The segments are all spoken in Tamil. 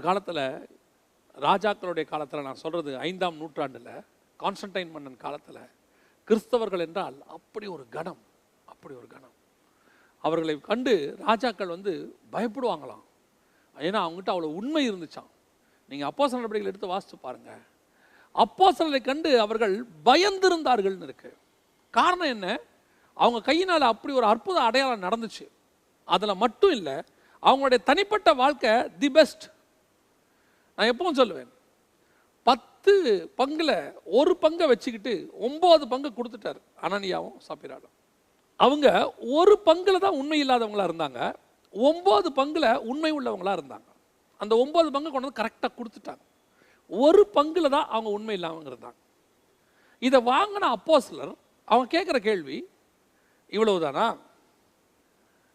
ஒரு காலத்தில் ராஜாக்களுடைய காலத்தில் நான் சொல்கிறது ஐந்தாம் நூற்றாண்டில் கான்ஸ்டன்டைன் மன்னன் காலத்தில் கிறிஸ்தவர்கள் என்றால் அப்படி ஒரு கணம் அப்படி ஒரு கணம். அவர்களை கண்டு ராஜாக்கள் வந்து பயப்படுவாங்களாம். ஏன்னா அவங்ககிட்ட அவ்வளோ உண்மை இருந்துச்சாம். நீங்கள் அப்போ நடவடிக்கைகள் எடுத்து வாசித்து பாருங்கள் அப்போ கண்டு அவர்கள் பயந்திருந்தார்கள்னு இருக்கு. காரணம் என்ன? அவங்க கையினால் அப்படி ஒரு அற்புத அடையாளம் நடந்துச்சு. அதில் மட்டும் இல்லை அவங்களுடைய தனிப்பட்ட வாழ்க்கை தி பெஸ்ட் நான் எப்பவும் சொல்லுவேன். பத்து பங்கில் ஒரு பங்கை வச்சுக்கிட்டு ஒம்பது பங்கு கொடுத்துட்டார் அனனியாவும் சப்பிராலும் அவங்க ஒரு பங்கில் தான் உண்மை இல்லாதவங்களா இருந்தாங்க. ஒம்பது பங்குல உண்மை உள்ளவங்களா இருந்தாங்க. அந்த ஒம்பது பங்கு கொண்டு வந்து கரெக்டாக கொடுத்துட்டாங்க. ஒரு பங்குல தான் அவங்க உண்மை இல்லாமல் இருந்தாங்க. இதை வாங்கின அப்போஸ்லர் அவங்க கேட்குற கேள்வி இவ்வளவுதானா?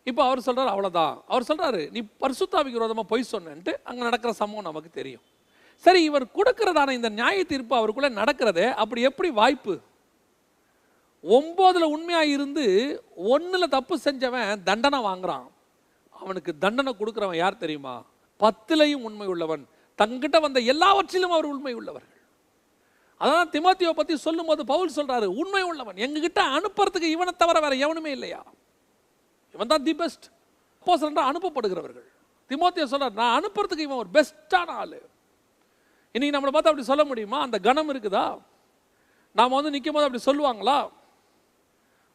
இப்போ அவர் சொல்கிறார் அவ்வளோதான் அவர் சொல்கிறாரு நீ பரிசுத்தாவிக்கு விரோதமாக பொய் சொன்னன்ட்டு அங்கே நடக்கிற சம்பவம் நமக்கு தெரியும். சரி இவர் கொடுக்கறதான இந்த நியாய தீர்ப்பு அவருக்குள்ளே நடக்கிறதே அப்படி எப்படி வாய்ப்பு? ஒம்போதில் உண்மையாக இருந்து ஒன்றில் தப்பு செஞ்சவன் தண்டனை வாங்குறான். அவனுக்கு தண்டனை கொடுக்குறவன் யார் தெரியுமா? பத்துலையும் உண்மை உள்ளவன். தங்கிட்ட வந்த எல்லாவற்றிலும் அவர் உண்மை உள்ளவர்கள். அதான் திமோத்தியோ பற்றி சொல்லும்போது பவுல் சொல்கிறாரு உண்மை உள்ளவன். எங்ககிட்ட அனுப்புறதுக்கு இவனை தவிர வேற எவனுமே இல்லையா? இவன் தான் தி பெஸ்ட் அப்போ அனுப்பப்படுகிறவர்கள். திமோத்திய சொல்றார் நான் அனுப்புறதுக்கு இவன் ஒரு பெஸ்ட்டான ஆள். இன்னைக்கு நம்மளை பார்த்து அப்படி சொல்ல முடியுமா? அந்த கணம் இருக்குதா? நாம் வந்து நிற்கும் போது அப்படி சொல்லுவாங்களா?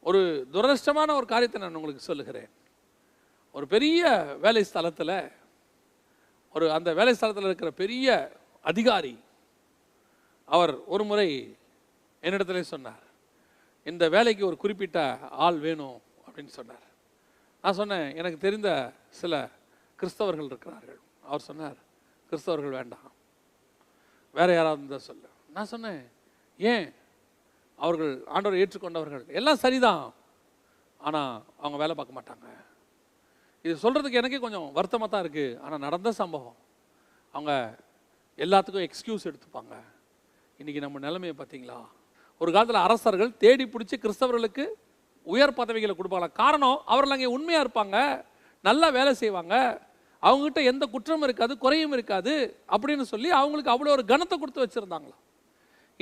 ஒரு துரதிருஷ்டமான ஒரு காரியத்தை நான் உங்களுக்கு சொல்லுகிறேன். ஒரு பெரிய வேலை ஸ்தலத்தில் ஒரு அந்த வேலை ஸ்தலத்தில் இருக்கிற பெரிய அதிகாரி அவர் ஒரு முறை என்னிடத்துல சொன்னார் இந்த வேலைக்கு ஒரு குறிப்பிட்ட ஆள் வேணும் அப்படின்னு சொன்னார். நான் சொன்னேன் எனக்கு தெரிந்த சில கிறிஸ்தவர்கள் இருக்கிறார்கள். அவர் சொன்னார் கிறிஸ்தவர்கள் வேண்டாம். வேற யாராவது இருந்தால் சொல்லு. நான் சொன்னேன் ஏன்? அவர்கள் ஆண்டவரை ஏற்றுக்கொண்டவர்கள் எல்லாம் சரிதான். ஆனால் அவங்க வேலை பார்க்க மாட்டாங்க. இது சொல்கிறதுக்கு எனக்கே கொஞ்சம் வருத்தமாக தான் இருக்குது ஆனால் நடந்த சம்பவம். அவங்க எல்லாத்துக்கும் எக்ஸ்கியூஸ் எடுத்துப்பாங்க. இன்றைக்கி நம்ம நிலைமையை பார்த்தீங்களா? ஒரு காலத்தில் அரசர்கள் தேடி பிடிச்சி கிறிஸ்தவர்களுக்கு உயர் பதவிகளை கொடுப்பாங்களா காரணம் அவர்கள் அங்கே உண்மையாக இருப்பாங்க நல்லா வேலை செய்வாங்க அவங்ககிட்ட எந்த குற்றமும் இருக்காது குறையும் இருக்காது அப்படின்னு சொல்லி அவங்களுக்கு அவ்வளோ ஒரு கனத்தை கொடுத்து வச்சுருந்தாங்களா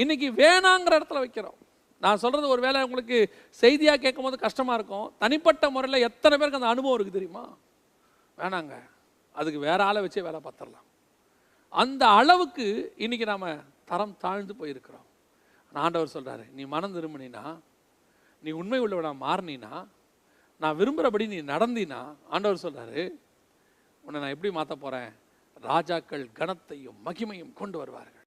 இன்னைக்கு வேணாங்கிற இடத்துல வைக்கிறோம். நான் சொல்கிறது ஒரு வேளை உங்களுக்கு செய்தியாக கேட்கும் போது கஷ்டமாக இருக்கும். தனிப்பட்ட முறையில் எத்தனை பேருக்கு அந்த அனுபவம் இருக்குது தெரியுமா? வேணாங்க. அதுக்கு வேற ஆளை வச்சே வேலை பார்த்துடலாம். அந்த அளவுக்கு இன்றைக்கி நாம் தரம் தாழ்ந்து போயிருக்கிறோம். ஆண்டவர் சொல்கிறாரு நீ மனம் திரும்பினா நீ உண்மை உள்ளவனா மாறினா நான் விரும்புகிறபடி நீ நடந்தினா ஆண்டவர் சொல்கிறாரு உன்னை நான் எப்படி மாற்ற போகிறேன் ராஜாக்கள் கனத்தையும் மகிமையும் கொண்டு வருவார்கள்.